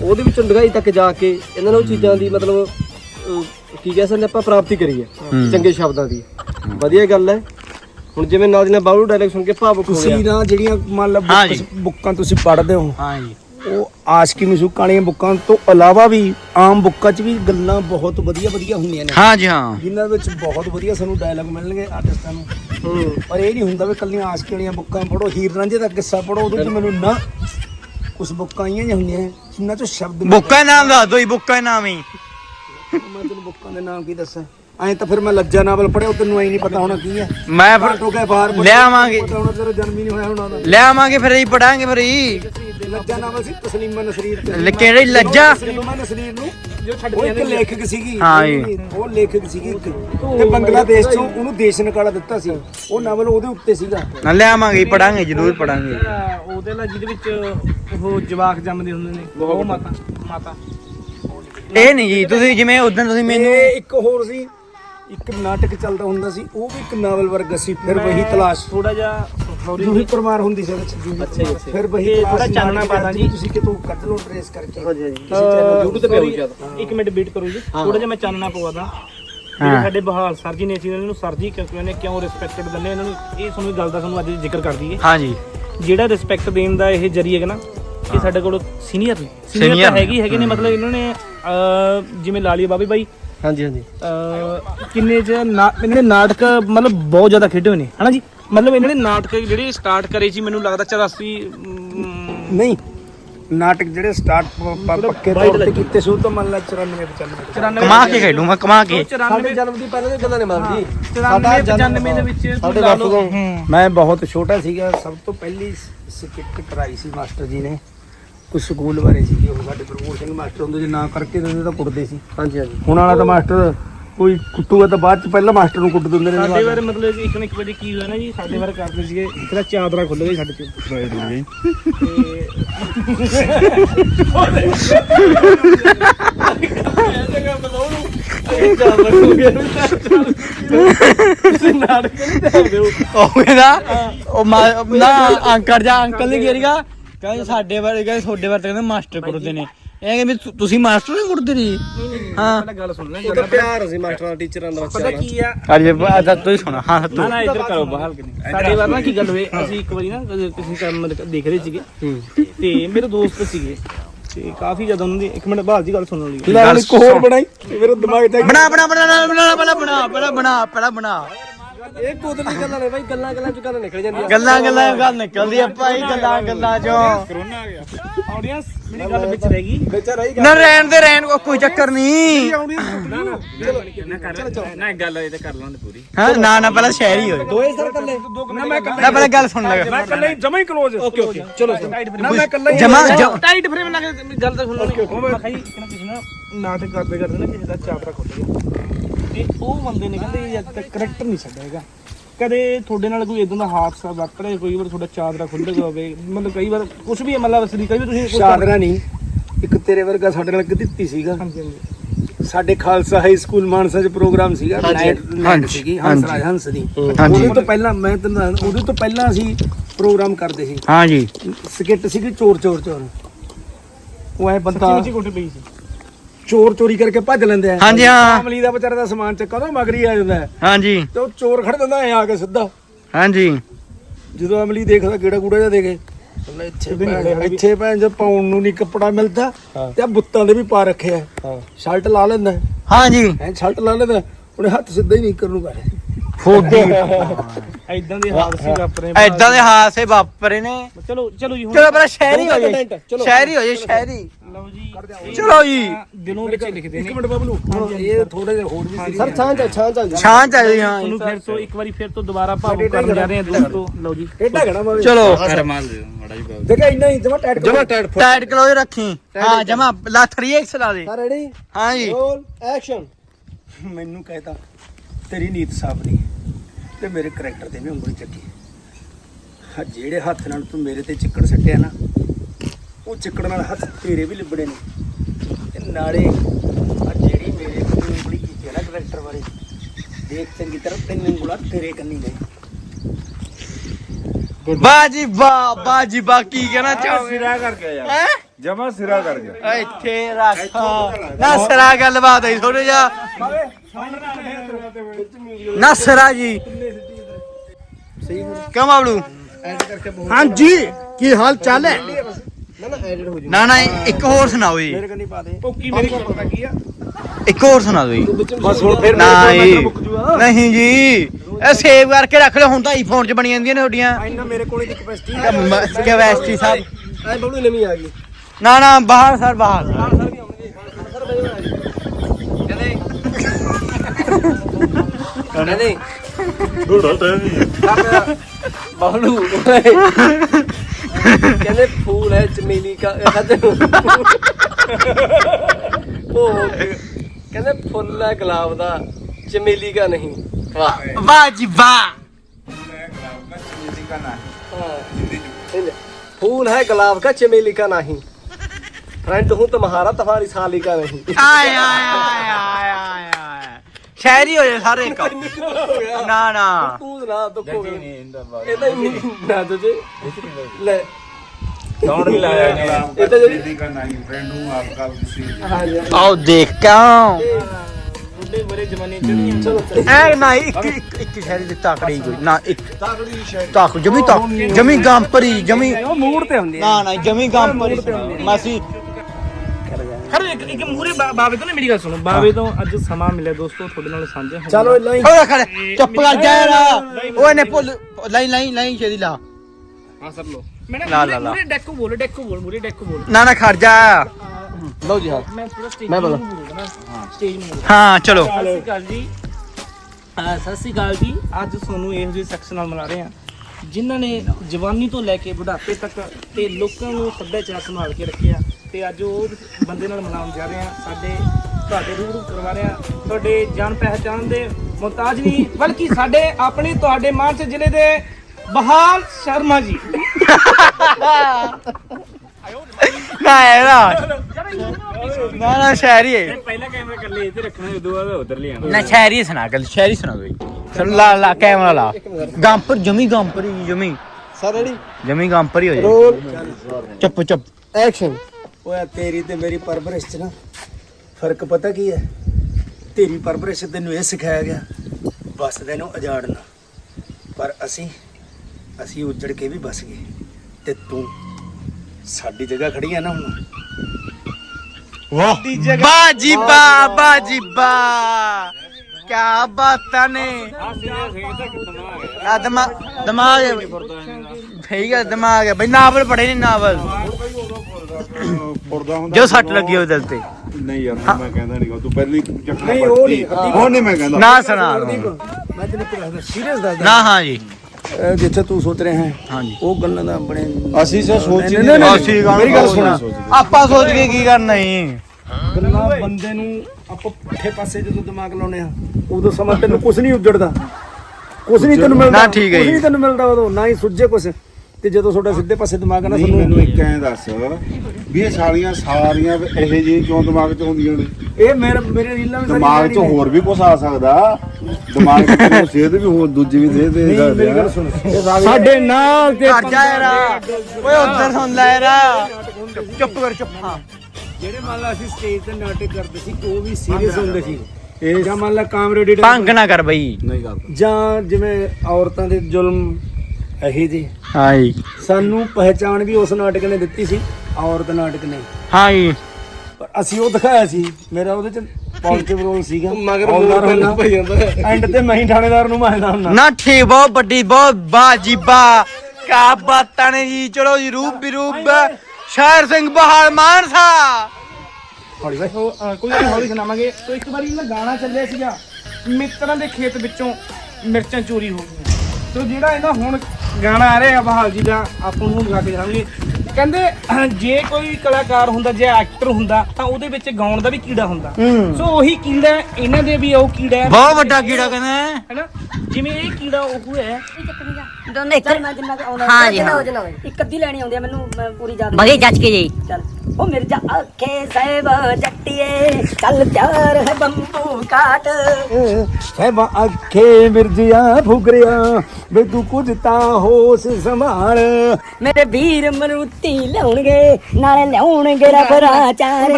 ਉਹਦੇ ਵਿੱਚੋਂ ਡਗਾਈ ਤੱਕ ਜਾ ਕੇ ਇਹਨਾਂ ਨੂੰ ਚੀਜ਼ਾਂ ਦੀ ਮਤਲਬ ਅਹ, ਕੀ ਕਹਿ ਸਕਦੇ ਆਪਾਂ ਪ੍ਰਾਪਤੀ ਕਰੀ ਹੈ। ਚੰਗੇ ਸ਼ਬਦਾਂ ਦੀ। ਵਧੀਆ ਗੱਲ ਹੈ। ਹੁਣ ਜਿਵੇਂ ਨਾਲ ਦੀ ਨਾਲ ਬਾਬੂ ਡਾਇਲੌਗ ਸੁਣ ਕੇ ਭਾਵੁਕ ਹੋ ਤੁਸੀਂ ਗਿਆ। ਨਾ ਜਿਹੜੀਆਂ ਮੰਨ ਲਓ ਹਾਂ ਬੁੱਕਸ-। ਬੁੱਕਾਂ ਤੁਸੀਂ ਪੜ੍ਹਦੇ ਹੋ ਹਾਂ ਜੀ। ਉਹ ਆਸ਼ਕੀ ਮਸੂਕ ਵਾਲੀਆਂ ਬੁੱਕਾਂ ਤੋਂ ਇਲਾਵਾ ਵੀ ਆਮ ਬੁੱਕਾਂ 'ਚ ਵੀ ਗੱਲਾਂ ਬਹੁਤ ਵਧੀਆ ਵਧੀਆ ਹੁੰਦੀਆਂ ਨੇ। ਹਾਂ ਜੀ ਹਾਂ। ਜਿਨ੍ਹਾਂ ਵਿੱਚ ਬਹੁਤ ਵਧੀਆ ਸਾਨੂੰ ਡਾਇਲੌਗ ਮਿਲਣਗੇ ਆਰਟਿਸਟਾਂ ਨੂੰ। ਪਰ ਇਹ ਨਹੀਂ ਹੁੰਦਾ ਵੀ ਕੱਲੀਆਂ ਆਸ਼ਕੀ ਵਾਲੀਆਂ ਬੁੱਕਾਂ ਪੜੋ ਹੀਰ ਰਾਂਝੇ ਦਾ ਕਿੱਸਾ ਪੜੋ ਉਹਦੇ 'ਚ ਮੈਨੂੰ ਨਾ ਕੁਝ ਬੁੱਕਾਂ ਆਈਆਂ ਜਿਹੀਆਂ ਹੁੰਦੀਆਂ ਜਿਨ੍ਹਾਂ 'ਚੋਂ ਸ਼ਬਦ ਬੁੱਕਾ ਨਾਮ ਦੱਸ ਦੋ ਜੀ ਬੁੱਕਾ ਨਾਮ ਹੀ। ਮੈਂ ਤੈਨੂੰ ਬੁੱਕਾਂ ਦੇ ਨਾਮ ਕੀ ਦੱਸਾਂ? ਐਂ ਤਾਂ ਫਿਰ ਮੈਂ ਲੱਜਾ ਨਾਵਲ ਪੜਿਆ ਉਹ ਤੈਨੂੰ ਐਂ ਨਹੀਂ ਪਤਾ ਹੋਣਾ ਕੀ ਹੈ। ਮੈਂ ਫਿਰ ਟੋਕੇ ਬਾਹਰ ਪੜ੍ਹਿਆ, ਲਿਆਵਾਂਗੇ। ਪਤਾ ਹੋਣਾ ਤੇਰਾ ਜਨਮ ਹੀ ਨਹੀਂ ਹੋਇਆ ਹੋਣਾ ਉਹਦਾ। ਲਿਆਵਾਂਗੇ ਫਿਰ ਅਸੀਂ ਪੜਾਂਗੇ ਫਿਰ ਜੀ ਲੱਜਾ ਨਾਵਲ ਸੀ ਤਸਲੀਮਾ ਨਸਰੀਰ ਤੇ ਲ- ਕਿਹੜੀ ਲੱਜਾ? ਤਸਲੀਮਾ ਨਸਰੀਰ ਨੂੰ ਜੋ ਛੱਡ ਇੱਕ ਲੇਖਕ ਸੀਗੀ ਹਾਂ ਜੀ। ਉਹ ਲੇਖਕ ਸੀਗੀ ਇੱਕ। ਤੇ ਬੰਗਲਾਦੇਸ਼ ਚੋਂ ਉਹਨੂੰ ਦੇਸ਼ ਨਿਕਾਲਾ ਦਿੱਤਾ ਸੀ। ਉਹ ਨਾਵਲ ਉਹਦੇ ਉੱਤੇ ਸੀਗਾ। ਨਾ ਲਿਆਵਾਂਗੇ ਪੜਾਂਗੇ ਜ਼ਰੂਰ ਪੜਾਂਗੇ ਉਹਦੇ ਨਾਲ ਜਿਹਦੇ ਵਿੱਚ ਉਹ ਜਵਾਕ ਜੰਮਦੇ ਹੁੰਦੇ ਨੇ ਉਹ ਮਾਤਾ ਮਾਤਾ। ਇਹ ਨਹੀਂ ਜੀ ਤੁਸੀਂ ਜਿਵੇਂ ਉਦੋਂ ਤੁਸੀਂ ਮੈਨੂੰ ਇੱਕ ਹੋਰ ਸੀ ਇੱਕ ਨਾਟਕ ਚੱਲਦਾ ਹੁੰਦਾ ਸੀ ਉਹ ਵੀ ਇੱਕ ਨਾਵਲ ਵਰਗਾ ਸੀ ਫਿਰ ਵਹੀ ਤਲਾਸ਼। ਥੋੜਾ ਜਿਹਾ ਜੂਹੀ ਪਰਮਾਰ ਹੁੰਦੀ ਸੀ ਅੱਛਾ ਜੀ, ਅੱਛਾ। ਫਿਰ ਵਹੀ ਇਹ ਤਲਾਸ਼ ਚਾਨਣਾ ਨਾਟਕ ਪਾਦਾ ਜੀ। ਤੁਸੀਂ ਕਿਤੋਂ ਕੱਢ ਲਓ ਟ੍ਰੇਸ ਕਰਕੇ। ਹਾਂਜੀ ਹਾਂਜੀ। ਕਿਸੇ ਚੈਨਲ YouTube ਤੇ ਪਿਆਉ ਜ਼ਿਆਦਾ। Sorry, ਇੱਕ ਮਿੰਟ ਵੇਟ ਕਰੋ ਜੀ। ਥੋੜਾ ਜਿਹਾ ਮੈਂ ਚਾਨਣਾ ਪਵਾਦਾ ਜਿਹੜੇ ਸਾਡੇ ਬਹਾਲ ਸਰ ਜੀ ਨੇ ਸੀ ਇਹਨਾਂ ਨੂੰ ਸਰ ਜੀ ਕਿਉਂਕਿ ਉਹਨੇ ਕਿਉਂ ਰਿਸਪੈਕਟਡ ਦਿੰਦੇ ਇਹਨਾਂ ਨੂੰ ਇਹ ਤੁਹਾਨੂੰ ਗੱਲ ਦਾ ਤੁਹਾਨੂੰ ਅੱਜ ਜ਼ਿਕਰ ਕਰ ਦਈਏ। ਹਾਂਜੀ ਜਿਹੜਾ ਰਿਸਪੈਕਟ ਦੇਣ ਦਾ ਇਹ ਜਰੀਆ ਹੈ ਨਾ ਇਹ ਸਾਡੇ ਕੋਲ ਸੀਨੀਅਰ ਨੇ। ਸੀਨੀਅਰ ਹੈਗੀ ਹੈਗੇ ਨੇ ਮਤਲਬ ਇਹਨਾਂ ਨੇ ਅਹ, ਜਿਵੇਂ ਲਾਲੀ ਬਾਬੇ ਬਾਈ ਹਾਂਜੀ ਹਾਂਜੀ। ਅਹ, ਕਿੰਨੇ ਚ ਨਾ- ਇਹਨਾਂ ਨੇ ਨਾਟਕ ਮਤਲਬ ਬਹੁਤ ਜ਼ਿਆਦਾ ਖੇਡੇ ਹੋਏ ਨੇ ਹਨਾ ਜੀ? ਮਤਲਬ ਇਹਨਾਂ ਨੇ ਨਾਟਕ ਜਿਹੜੇ ਸਟਾਰਟ ਕਰੇ ਸੀ ਮੈਨੂੰ ਲੱਗਦਾ 84 ਅਮ, ਨਹੀਂ ਨਾਟਕ ਜਿਹੜੇ ਸਟਾਰਟ ਪੱਕੇ ਤੌਰ ਤੇ ਕੀਤੇ ਸੀ ਤਾਂ ਮੰਨ ਲਾ 94 95 94 ਕਮਾ ਕੇ ਖੇਡੂ ਮੈਂ ਕਮਾ ਕੇ। 94 ਸਾਡੇ ਜਨਮ ਦੀ ਪਹਿਲਾਂ ਦੀ ਗੱਲਾਂ ਨੇ ਮਾਮ ਜੀ। 94 95 ਦੇ ਵਿੱਚ ਸਾਡੇ ਲਾ ਵਕਤ ਲਓ। ਤੋਂ ਮੈਂ ਬਹੁਤ ਛੋਟਾ ਸੀਗਾ ਸਭ ਤੋਂ ਪਹਿਲੀ ਸਕਿੱਟ ਕਰਾਈ ਸੀ ਮਾਸਟਰ ਜੀ ਨੇ। ਕੁਝ ਸਕੂਲ ਬਾਰੇ ਸੀ ਉਹ ਸਾਡੇ ਪ੍ਰਮੋਦ ਸਿੰਘ ਮਾਸਟਰ ਹੁੰਦੇ ਜੀ ਨਾਂ ਕਰਕੇ ਦਿੰਦੇ ਤਾਂ ਕੁੱਟਦੇ ਸੀ। ਹਾਂਜੀ ਹਾਂਜੀ। ਹੁਣ ਵਾਲਾ ਤਾਂ ਮਾਸਟਰ ਕੋਈ ਕੁੱਟੂਗਾ ਤਾਂ ਬਾਅਦ ਚ ਪਹਿਲਾਂ ਮਾਸਟਰ ਨੂੰ ਕੁੱਟ ਦਿੰਦੇ ਨੇ ਸਾਡੇ ਬਾਰੇ ਮਤਲਬ ਕਿ ਇੱਕ ਨਾ ਇੱਕ ਵਾਰੀ ਕੀ ਹੋਇਆ ਨਾ ਜੀ ਸਾਡੇ ਬਾਰੇ ਕਰਦੇ ਸੀਗੇ ਇੱਕ ਤਾਂ ਚਾਦਰਾ ਖੁੱਲ ਗਈ ਸਾਡੇ ਚ। ਤੇ ਉਹ ਕਹਿੰਦਾ ਉਹ ਮਾ- ਨਾ ਅੰਕਲ ਜਾਂ ਅੰਕਲ ਨੇ ਗੇਰੀਗਾ ਕਹਿੰਦਾ ਸਾਡੇ ਬਾਰੇ ਕਹਿੰਦੇ ਤੁਹਾਡੇ ਬਾਰੇ ਤਾਂ ਕਹਿੰਦੇ ਮਾਸਟਰ ਕੁੱਟਦੇ ਨੇ। ਇਹ ਕਹਿੰਦੇ ਤੁ- ਤੁਸੀਂ ਮਾਸਟਰ ਨਹੀਂ ਕੁੱਟਦੇ ਜੀ? ਹਾਂ। ਪਹਿਲਾਂ ਗੱਲ ਸੁਣ ਲੈ ਉਹ ਤਾਂ ਪਿਆਰ ਸੀ ਮਾਸਟਰਾਂ ਦਾ ਟੀਚਰਾਂ ਦਾ ਪਤਾ ਕੀ ਆ? ਅਰੇ ਬਾਤ ਤੁਸੀਂ ਸੁਣਾ। ਹਾਂ ਨਾ ਤੂੰ। ਨਾ ਇੱਧਰ ਕਰੋ ਬਾਹਰ ਕਿ ਨਹੀਂ ਸਾਡੇ ਵਾਰ ਨਾ ਕੀ ਗੱਲ ਹੋਈ? ਅਸੀਂ ਇੱਕ ਵਾਰੀ ਨਾ ਕਿਸੇ ਕੰਮ ਦੇਖ ਰਹੇ ਸੀਗੇ। ਤੇ ਮੇਰੇ ਦੋਸਤ ਸੀਗੇ। ਤੇ ਕਾਫੀ ਜ਼ਿਆਦਾ ਉਹਨਾਂ ਦੀ ਇੱਕ ਮਿੰਟ ਬਾਅਦ ਦੀ ਗੱਲ ਸੁਣਨ ਲਈ ਇੱਕ ਹੋਰ ਬਣਾਈ। ਮੇਰੇ ਦਿਮਾਗ ਚ ਬਣਾ ਬਣਾ ਬਣਾ ਬਣਾ ਬਣਾ ਬਣਾ ਬਣਾ ਬਣਾ ਬਣਾ ਪਹਿਲਾਂ ਬਣਾ। ਇਹ ਕੁਦਰਤੀ ਗੱਲਾਂ ਨੇ ਬਾਈ ਗੱਲਾਂ ਗੱਲਾਂ ਚ ਗੱਲਾਂ ਨਿਕਲ ਜਾਂਦੀਆਂ ਗੱਲਾਂ ਗੱਲਾਂ ਗੱਲ ਨਿਕਲਦੀ ਆ ਭਾਈ ਗੱਲਾਂ ਗੱਲਾਂ ਚੋਂ। ਆਡੀਅנס ਮੇਰੀ ਗੱਲ ਵਿੱਚ ਰਹਿ ਗਈ। ਵਿਚਾਰਾ ਹੀ ਨਾ ਰਹਿਣ ਦੇ ਰਹਿਣ ਕੋ ਕੋਈ ਚੱਕਰ ਨਹੀਂ ਨਾ ਗੱਲ ਇਹ ਤੇ ਕਰ ਲਾਂਦੇ ਪੂਰੀ। ਹਾਂ ਨਾ ਨਾ ਪਹਿਲਾਂ ਸ਼ਹਿਰ ਹੀ ਹੋਏ। ਦੋਏ ਸਰ ਕੱਲੇ ਨਾ ਮੈਂ ਨਾ ਪਹਿਲਾਂ ਗੱਲ ਸੁਣ ਲੈ। ਮੈਂ ਕੱਲੇ ਹੀ ਜਮਾ ਹੀ ਕਲੋਜ਼ ਓਕੇ ਓਕੇ ਚਲੋ ਨਾ ਮੈਂ ਕੱਲਾ ਹੀ ਜਮਾ ਟਾਈਟ ਫਰੇਮ ਨਾ ਮੇਰੀ ਗੱਲ ਤਾਂ ਸੁਣ ਲਓ ਮੈਂ ਖਾਈ ਕਿਹਨਾਂ ਕਿਸੇ ਨਾ ਨਾਟਕ ਕਰਦੇ ਕਰਦੇ ਨਾ ਕਿਸੇ ਦਾ ਚਾਪਰਾ ਖੁੱਲ ਗਿਆ ਤੇ ਉਹ ਬੰਦੇ ਨੇ ਕਹਿੰਦੇ ਇਹ ਅੱਜ ਤੱਕ ਕਰੈਕਟਰ ਨਹੀਂ ਛੱਡਿਆ ਹੈਗਾ। ਕਦੇ ਤੁਹਾਡੇ ਨਾਲ ਕੋਈ ਇਦਾਂ ਦਾ ਹਾਦਸਾ ਵਾਪਰਿਆ ਕੋਈ ਵਾਰ ਤੁਹਾਡਾ ਚਾਦਰਾ ਖੁੱਲ ਗਿਆ ਹੋਵੇ ਮਤਲਬ ਕਈ ਵਾਰ ਕੁਝ ਵੀ ਮਤਲਬ ਅਸਲੀ ਕਈ ਵਾਰ ਤੁਸੀਂ ਸ਼ਾਦਰਾ ਨਹੀਂ ਇੱਕ ਤੇਰੇ ਵਰਗਾ ਸਾਡੇ ਨਾਲ ਇੱਕ ਦਿੱਤੀ ਸੀਗਾ। ਹਾਂਜੀ ਹਾਂਜੀ। ਸਾਡੇ ਖਾਲਸਾ ਹਾਈ ਸਕੂਲ ਮਾਨਸਾ ਚ ਪ੍ਰੋਗਰਾਮ ਸੀਗਾ ਨਾਈਟ ਨਾਈਟ ਹਾਂਜੀ, ਸੀਗੀ ਹਾਂਜੀ। ਹੰਸ ਦੀ। ਹਾਂਜੀ। ਉਹਦੇ ਤੋਂ ਪਹਿਲਾਂ ਮੈਂ ਤੈਨੂੰ ਦੱਸ- ਉਹਦੇ ਤੋਂ ਪਹਿਲਾਂ ਅਸੀਂ ਪ੍ਰੋਗਰਾਮ ਕਰਦੇ ਸੀ। ਹਾਂ ਜੀ ਸਕਿੱਟ ਸੀਗੀ ਚੋਰ ਚੋਰ। ਚੋਰ ਉਹ ਐ ਬੰਦਾ ਉੱਚੀ ਕੋਠੇ ਪਈ ਸੀ। ਚੋਰ ਚੋਰੀ ਕਰਕੇ ਭੱਜ ਲੈਂਦੇ ਆ। ਹਾਂਜੀ, ਹਾਂ। ਅਮਲੀ ਦਾ ਵਿਚਾਰੇ ਦਾ ਸਮਾਨ ਚੱਕਾ ਉਹਦਾ ਮਗਰੀ ਆ ਜਾਂਦਾ ਹੈ। ਹਾਂ ਜੀ ਤੇ ਉਹ ਚੋਰ ਖੜ ਜਾਂਦਾ ਐ ਆ ਕੇ ਸਿੱਧਾ। ਹਾਂ ਜੀ ਜਦੋਂ ਅਮਲੀ ਦੇਖਦਾ ਕਿਹੜਾ ਕੂੜਾ ਜਿਹਾ ਕਹਿੰਦਾ ਇੱਥੇ ਭੈਣ- ਇੱਥੇ ਭੈਣ ਜੋ ਪਾਉਣ ਨੂੰ ਨਹੀਂ ਕੱਪੜਾ ਮਿਲਦਾ ਤੇ ਆ ਬੁੱਤਾਂ ਦੇ ਵੀ ਪਾ ਰੱਖਿਆ ਹਾਂ। ਸ਼ਰਟ ਲਾ ਲੈਂਦਾ। ਹਾਂ ਜੀ ਐ ਸ਼ਰਟ ਲਾ ਲੈਂਦਾ। ਉਹਨੇ ਹੱਥ ਸਿੱਧਾ ਹੀ ਨਹੀਂ ਕਰਨ ਨੂੰ ਕਰ ਫੋਡੀ ਐਦਾਂ ਦੇ ਹਾਦਸੇ ਵਾਪਰੇ ਐਦਾਂ ਦੇ ਹਾਸੇ ਵਾਪਰੇ ਨੇ। ਚਲੋ ਚਲੋ ਜੀ ਹੁਣ ਚਲੋ ਪਹਿਲਾਂ ਸ਼ਹਿਰੀ ਹੋ ਜਾਏ ਚਲੋ। ਸ਼ਹਿਰੀ ਹੋ ਜਾਏ ਸ਼ਹਿਰੀ ਲਓ ਜੀ ਚਲੋ ਜੀ। ਦਿਨੋਂ ਵਿੱਚ ਲਿਖਦੇ ਨੇ। ਇੱਕ ਮਿੰਟ ਬਬਲੂ ਇਹ ਥੋੜੇ ਜਿਹਾ ਹੋਰ ਵੀ ਸੀ ਸਰ ਛਾਂ ਚ ਛਾਂ ਜੀ ਛਾਂ ਚੱਲ ਜੀ ਹਾਂ ਤੁਹਾਨੂੰ ਫਿਰ ਤੋਂ ਇੱਕ ਵਾਰੀ ਫਿਰ ਤੋਂ ਦੁਬਾਰਾ ਭਾਵੁਕ ਕਰਨ ਜਾ ਰਹੇ ਹਾਂ ਦੋਸਤੋ ਲਓ ਜੀ। ਟੇਡਾ ਘੜਾ ਮਾਵੇ ਚਲੋ। ਦੇਖਾ ਇੰਨਾ ਹੀ ਜਮਾ ਟਾਈਟ ਜਮਾ ਟਾਈਟ ਟਾਈਟ ਕਲੋਜ਼ ਰੱਖੀ। ਹਾਂ ਜਮਾ ਲਾ 3x ਲਾ ਦੇ। ਰੈਡੀ ਹਾਂ ਜੀ ਰੋਲ ਐਕਸ਼ਨ ਮੈਨੂੰ ਕਹਿਤਾ ਤੇਰੀ ਨੀਤ ਸਾਫ਼ ਨਹੀਂ। ਤੇ ਮੇਰੇ ਕਰੈਕਟਰ ਤੇ ਵੀ ਉਂਗਲੀ ਚੱਕੀ। ਹਾਂ ਜਿਹੜੇ ਹੱਥ ਨਾਲ ਤੂੰ ਮੇਰੇ ਤੇ ਚਿੱਕੜ ਸੱਟਿਆ ਨਾ ਉਹ ਚਿੱਕੜ ਨਾਲ ਹੱਥ ਤੇਰੇ ਵੀ ਲਿਬੜੇ ਨੇ। ਤੇ ਨਾਲੇ ਆ ਜਿਹੜੀ ਮੇਰੇ ਤੇ ਉਂਗਲੀ ਕੀਤੀ ਨਾ ਕਰੈਕਟਰ ਬਾਰੇ ਦੇਖ ਚੰਗੀ ਤਰ੍ਹਾਂ ਤਿੰਨ ਉਂਗਲਾਂ ਤੇਰੇ ਕੰਨੀ ਨੇ। ਬਾਜੀ ਬਾ ਬਾਜੀ ਬਾ ਕੀ ਕਹਿਣਾ ਚਾਹੋਗੇ ਸਿਰਾ ਕਰਕੇ ਯਾਰ। ਹੈ? ਜਮਾ ਸਿਰਾ ਕਰ ਗਿਆ। ਇੱਥੇ ਰੱਖ। ਨਾ ਸਰਾ ਗੱਲਬਾਤ ਹੈ ਥੋੜੇ ਜਿਹਾ। ਨਾ ਸਰਾ ਜੀ। ਕਿਉਂ ਬਾਬਲੂ? ਹਾਂਜੀ ਕੀ ਹਾਲ ਚਾਲ ਹੈ? ਨਾ ਨਾ ਐਡਿਟ ਹੋ ਨਾ ਨਾ ਇੱਕ ਹੋਰ ਸੁਣਾਓ ਜੀ। ਮੇਰੇ ਕੰਨੀ ਪਾ ਦੇ। ਭੁੱਕੀ ਮੇਰੀ ਪਤਾ ਕੀ ਆ। ਇੱਕ ਹੋਰ ਸੁਣਾ ਦਿਓ ਜੀ। ਬਸ ਹੁਣ ਫਿਰ ਨਾ ਜੀ। ਨਹੀਂ ਜੀ। ਇਹ ਸੇਵ ਕਰਕੇ ਰੱਖ ਲਓ ਹੁਣ ਤਾਂ ਆਈਫੋਨ 'ਚ ਬਣੀ ਜਾਂਦੀਆਂ ਨੇ ਤੁਹਾਡੀਆਂ। ਇੰਨਾ ਮੇਰੇ ਕੋਲੇ ਦੀ ਕਪੈਸਿਟੀ ਕੈਪੈਸਿਟੀ ਸਾਹਿਬ ਐ ਬਬਲੂ ਨਵੀਂ ਆ ਗਈ। ਨਾ ਨਾ ਬਾਹਰ ਸਰ ਬਾਹਰ। ਕਹਿੰਦੇ ਡੋੜਾ ਫੂਲ ਹੈ ਚਮੇਲੀ ਕਾ ਕਹਿੰਦੇ ਉਹ ਕਹਿੰਦੇ ਫੁੱਲ ਹੈ ਗੁਲਾਬ ਦਾ ਚਮੇਲੀ ਕਾ ਨਹੀਂ। ਵਾਹ। ਵਾਹ ਜੀ ਵਾਹ। गुलाब ਹੈ ਗੁਲਾਬ का ਚਮੇਲੀ फूल है फ्रेंड हूँ तुम्हारा तुम्हारी साली का नहीं ਆਏ ਆਏ ਆਏ ਆਏ ਆਏ ਆਏ ਸ਼ਾਇਰੀ ਹੋ ਜਾ ਸਾਰੇ ਇੱਕ ਨਾ ਨਾ तू ना दुख हो गया ਇਹ ਤਾਂ ਹੀ ਨਾ ਤੁਝੇ ਲੈ ਕੌਣ ਵੀ ਲਾਇਆ ਗੁਲਾਮ ਇਹ ਤਾਂ ਜਿਹੜੀ ਦੀ ਕਰਨਾ ਹੀ ਫਰੈਂਡ ਹੂੰ ਆਪਕਾ ਉਸੇ ਹਾਂਜੀ ਆਓ ਦੇਖ ਕਿਉਂ ਬੁੱਢੇ ਬਰੇ ਜਮਾਨੇ ਚੜੀਆਂ ਚਲੋ ਐ ਨਾ ਇੱਕ ਇੱਕ ਇੱਕ ਸ਼ਾਇਰੀ ਦੀ ਤਾਕੜੀ ਕੋਈ ਨਾ ਇੱਕ ਤਾਕ ਜਮੀ ਤਾਕ ਜਮੀ ਗੰਪਰੀ ਜਮੀ ਉਹ ਮੂਡ ਤੇ ਹੁੰਦੀ ਨਾ ਨਾ ਜਮੀ ਗੰਪਰੀ ਮਾਸੀ ਹਰ ਇੱਕ ਇੱਕ ਮੂਰੇ ਬਾਵੇ ਤੋਂ ਨਾ ਮੇਰੀ ਗੱਲ ਸੁਣੋ। ਬਾਵੇ ਤੋਂ ਅੱਜ ਸਮਾਂ ਮਿਲਿਆ ਦੋਸਤੋ ਤੁਹਾਡੇ ਨਾਲ ਸਾਂਝਾ ਹੋਣਾ। ਚਲੋ ਲਾਈ ਓਏ ਖੜੇ ਚੁੱਪ ਕਰ ਜਾ ਯਾਰ। ਓਏ ਨੇ ਭੁੱਲ ਲਾਈ ਲਾਈ ਲਾਈ ਛੇਦੀ ਲਾ। ਹਾਂ ਸਰ ਲੋ ਮੈਂ ਲਾ। ਮੂਰੇ ਡੈਕੋ ਬੋਲ ਡੈਕੋ ਬੋਲ ਮੂਰੇ ਡੈਕੋ ਬੋਲ। ਨਾ ਨਾ ਖੜ ਜਾ। ਲਓ ਜੀ ਹਾਂ। ਮੈਂ ਪੂਰਾ ਸਟੇਜ ਮੈਂ ਨੂੰ ਬੋਲਾਂ। ਨਾ ਸਟੇਜ ਨੂੰ। ਹਾਂ ਚਲੋ। ਸਤਿ ਸ਼੍ਰੀ ਅਕਾਲ ਜੀ। ਸਤਿ ਸ਼੍ਰੀ ਅਕਾਲ ਜੀ। ਅੱਜ ਤੁਹਾਨੂੰ ਇਹੋ ਜਿਹੇ ਸ਼ਖਸ ਨਾਲ ਮਿਲਾ ਰਹੇ ਹਾਂ। ਜਿਨ੍ਹਾਂ ਨੇ ਜਵਾਨੀ ਤੋਂ ਲੈ ਕੇ ਬੁਢਾਪੇ ਤੱਕ ਤੇ ਲੋਕਾਂ ਨੂੰ ਸੱਭਿਆਚਾਰ ਸੰਭਾਲ ਕੇ ਰੱਖਿਆ ਤੇ ਅੱਜ ਉਹ ਬੰਦੇ ਨਾਲ ਮਿਲਾਉਣ ਜਾ ਰਹੇ ਹਾਂ ਸਾਡੇ ਤੁਹਾਡੇ ਰੂਬਰੂ ਕਰਵਾ ਰਹੇ। ਤੁਹਾਡੇ ਜਾਣ ਪਹਿਚਾਣ ਦੇ ਮੁਹਤਾਜ ਨਹੀਂ ਬਲਕਿ ਸਾਡੇ ਆਪਣੇ ਤੁਹਾਡੇ ਮਾਨਸ ਜ਼ਿਲ੍ਹੇ ਦੇ ਬਹਾਲ ਸ਼ਰਮਾ ਜੀ। ਨਾ ਇਹਦਾ ਨਾ ਨਾ ਸ਼ਾਇਰੀ ਹੈ ਪਹਿਲਾ ਕੈਮਰਾ ਲਈ ਤੇ ਰੱਖਣਾ ਉਦੋਂ ਬਾਅਦ ਉਧਰ ਲੈ ਨਾ ਸ਼ਾਇਰੀ ਸੁਣਾ ਗੱਲ ਸ਼ਾਇਰੀ ਸੁਣਾ ਕੋਈ ਚਲ ਲਾ ਲਾ ਕੈਮਰਾ ਲਾ। ਗੰਪਰ ਜਮੀ ਗੰਪਰੀ ਜਮੀ। ਸਰ ਰੈਡੀ ਜਮੀ ਗੰਪਰੀ ਹੋ ਜਾ ਰੋਲ ਚੁੱਪ ਚੁੱਪ। ਐਕਸ਼ਨ ਓਏ ਤੇਰੀ ਤੇ ਮੇਰੀ ਪਰਵਰਿਸ਼ 'ਚ ਨਾ ਫ਼ਰਕ ਪਤਾ ਕੀ ਹੈ? ਤੇਰੀ ਪਰਵਰਿਸ਼ ਤੈਨੂੰ ਇਹ ਸਿਖਾਇਆ ਗਿਆ ਬਸ ਤੈਨੂੰ ਉਜਾੜਨਾ। ਪਰ ਅਸੀਂ ਅਸੀਂ ਉੱਜੜ ਕੇ ਵੀ ਬਸ ਗਏ। ਤੇ ਤੂੰ ਸਾਡੀ ਜਗ੍ਹਾ ਖੜੀ ਆ ਨਾ ਹੁਣ। ਵਾਹ। ਬਾਜੀ ਬਾ ਬਾਜੀ ਬਾ। ਕਿਆ ਬਾਤਾਂ ਨੇ। ਆ ਦਿਮਾਗ ਦਿਮਾਗ ਸਹੀ ਗੱਲ ਦਿਮਾਗ ਹੈ ਬਈ। ਨਾਵਲ ਪੜੇ ਨੇ ਨਾਵਲ। ਪੁਰਦਾ ਹੁੰਦਾ ਜੋ ਸੱਟ ਲੱਗੀ ਹੋਈ ਦਿਲ ਤੇ। ਨਹੀਂ ਯਾਰ ਮੈਂ ਕਹਿੰਦਾ ਨਹੀਂ ਤੂੰ ਪਹਿਲੀ ਚੱਕਣਾ ਨਹੀਂ, ਉਹ ਨਹੀਂ, ਹੁਣ ਨਹੀਂ ਮੈਂ ਕਹਿੰਦਾ। ਨਾ ਸੁਣਾ। ਮੈਂ ਤੈਨੂੰ ਇੱਕ ਦੱਸਦਾ ਸੀਰੀਅਸ ਦੱਸਦਾ। ਨਾ ਹਾਂ ਜੀ। ਅਹ ਜਿੱਥੇ ਤੂੰ ਸੋਚ ਰਿਹਾ ਹੈ ਹਾਂਜੀ। ਉਹ ਗੱਲਾਂ ਦਾ ਬੜੇ ਅਸੀਂ ਸੋਚ ਹੀ ਨਹੀਂ, ਨਹੀਂ ਨਹੀਂ, ਅਸੀਂ ਗੱਲ ਮੇਰੀ ਗੱਲ ਸੁਣਾ। ਆਪਾਂ ਸੋਚ ਕੇ ਕੀ ਕਰਨਾ ਹੀ। ਗੱਲਾਂ ਬੰਦੇ ਨੂੰ ਆਪਾਂ ਪੁੱਠੇ ਪਾਸੇ ਜਦੋਂ ਦਿਮਾਗ ਲਾਉਨੇ ਆ ਉਦੋਂ ਸਮਾਂ ਤੈਨੂੰ ਕੁਝ ਨਹੀਂ ਉੱਜੜਦਾ। ਕੁਝ ਨਹੀਂ ਤੈਨੂੰ ਮਿਲਦਾ ਨਾ, ਠੀਕ ਹੈ ਕੁਝ ਜੀ। ਨਹੀਂ ਤੈਨੂੰ ਮਿਲਦਾ ਉਦੋਂ ਨਾ ਹੀ ਸੁੱਜੇ ਕੁਝ ਤੇ ਜਦੋਂ ਤੁਹਾਡਾ ਸਿੱਧੇ ਪਾਸੇ ਦਿਮਾਗ ਆ ਨਾ ਨਹੀਂ ਤੁਹਾਨੂੰ ਮੈਨੂੰ ਇੱਕ ਐਂ ਦੱਸ। ਵੀ ਇਹ ਸਾਲੀਆਂ ਸਾਰੀਆਂ ਇਹੋ ਜਿਹੀਆਂ ਕਿਉਂ ਦਿਮਾਗ 'ਚ ਹੁੰਦੀਆਂ ਨੇ? ਇਹ ਮੇਰੇ ਮੇਰੇ ਰੀਲਾਂ ਵਿੱਚ ਦਿਮਾਗ 'ਚ ਹੋਰ ਵੀ ਕੁਝ ਆ ਸਕਦਾ। ਦਿਮਾਗ 'ਚ ਸਿਹਤ ਵੀ ਹੋਰ ਦੂਜੀ ਵੀ ਸਿਹਤ ਦੇ ਨਹੀਂ ਮੇਰੀ ਗੱਲ ਸੁਣ। ਸਾਡੇ ਨਾਲ ਤੇ ਕਰ ਜਾ ਯਾਰ। ਓਏ ਉਧਰ ਸੁਣ ਲੈ ਯਾਰ। ਚੁੱਪ ਕਰ ਚੁੱਪ। ਹਾਂ। ਜਿਹੜੇ ਮੰਨ ਲਾ ਅਸੀਂ ਸਟੇਜ ਤੇ ਨਾਟਕ ਕਰਦੇ ਸੀ ਉਹ ਵੀ ਸੀਰੀਅਸ ਹੁੰਦੇ ਸੀ। ਇਹ ਜਾਂ ਮੰਨ ਲਾ ਕਾਮਰੇਡੀ ਭੰਗ ਨਾ ਕਰ ਬਈ। ਨਹੀਂ ਗੱਲ ਜਾਂ ਜਿਵੇਂ ਔਰਤਾਂ ਦੇ ਜ਼ੁਲਮ ਇਹੀ ਜੀ ਹਾਂ ਜੀ। ਸਾਨੂੰ ਪਹਿਚਾਣ ਵੀ ਉਸ ਨਾਟਕ ਨੇ ਦਿੱਤੀ ਸੀ। ਔਰਤ ਨਾਟਕ ਨੇ। ਹਾਂ ਜੀ। ਪਰ ਅਸੀਂ ਉਹ ਦਿਖਾਇਆ ਸੀ ਮੇਰਾ ਉਹਦੇ ਚ ਪੋਜ਼ਿਟਿਵ ਰੋਲ ਸੀਗਾ। ਮਗਰ ਹੌਲਦਾਰ ਮੂੰਹ ਹੁੰਨਾ। ਪਈ ਜਾਂਦਾ। ਐਂਡ ਤੇ ਮੈਂ ਹੀ ਥਾਣੇਦਾਰ ਨੂੰ ਮਾਰਦਾ ਹੁੰਦਾ। ਨਾ ਠੀਕ ਬਹੁਤ ਵੱਡੀ ਬਹੁਤ ਬਾਜੀ ਬਾ ਕਾ ਬਾਤਾਂ ਨੇ ਜੀ ਚਲੋ ਜੀ ਰੂਪ ਵੀ ਰੂਪ ਸ਼ਾਇਰ ਸਿੰਘ ਬਹਾਲ ਮਾਨਸਾ। ਹੌਲੀ ਬਾਈ। ਕੋਈ ਨਹੀਂ ਹੌਲੀ ਸੁਣਾਵਾਂਗੇ। ਤੋ ਇੱਕ ਵਾਰੀ ਨਾ ਗਾਣਾ ਚੱਲਿਆ ਸੀਗਾ। ਮਿੱਤਰਾਂ ਦੇ ਖੇਤ ਵਿੱਚੋਂ ਮਿਰਚਾਂ ਚੋਰੀ ਹੋ ਗਈਆਂ। ਤੋ ਜਿਹੜਾ ਇਹਦਾ ਹੁਣ ਗਾਣਾ ਆ ਰਿਹਾ ਬਹਾਲ ਜੀ ਦਾ ਆਪਾਂ ਨੂੰ ਗਾ ਕੇ ਜਾਵਾਂਗੇ ਕਹਿੰਦੇ ਜੇ ਕੋਈ ਕਲਾਕਾਰ ਹੁੰਦਾ ਜੇ ਐਕਟਰ ਹੁੰਦਾ ਤਾਂ ਉਹਦੇ ਵਿੱਚ ਗਾਉਣ ਦਾ ਵੀ ਕੀੜਾ ਹੁੰਦਾ। ਸੋ ਉਹੀ ਕੀੜਾ ਇਹਨਾਂ ਦੇ ਵੀ ਉਹ ਕੀੜਾ ਹੈ। ਬਹੁਤ ਵੱਡਾ ਕੀੜਾ ਕਹਿੰਦਾ ਹੈਨਾ? ਜਿਵੇਂ ਇਹ ਕੀੜਾ ਉਹ ਹੈ। ਦੋਨੇ ਇੱਕ ਮੈਂ ਜਿੰਨਾ ਕੁ ਆਉਂਦਾ ਹਾਂ ਜੀ, ਹਾਂ। ਜਿੰਨਾ ਹੋਵੇ ਇੱਕ ਅੱਧੀ ਲੈਣੀ ਆਉਂਦੀ ਆ ਮੈਨੂੰ ਮੈਂ ਪੂਰੀ ਯਾਦ ਬਗੇ ਜੱਜ ਕੇ ਜੀ ਚੱਲ। ਉਹ ਮਿਰਜ਼ਾ ਆਖੇ ਸਾਹਿਬ ਜੱਟੀਏ ਚੱਲ ਪਿਆਰ ਹੈ ਬੰਬੂ ਕਾਟ। ਸਹਿਬ ਅੱਖੇ ਮਿਰਜਿਆ ਫੁਗਰਿਆ ਵੇ ਤੂੰ ਕੁਝ ਤਾਂ ਹੋਸ਼ ਸੰਭਾਲ। ਮੇਰੇ ਵੀਰ ਮਰੂਤੀ ਲਿਆਉਣਗੇ ਨਾਲੇ ਲਿਆਉਣਗੇ ਰਬਰਾ ਚਾਰ।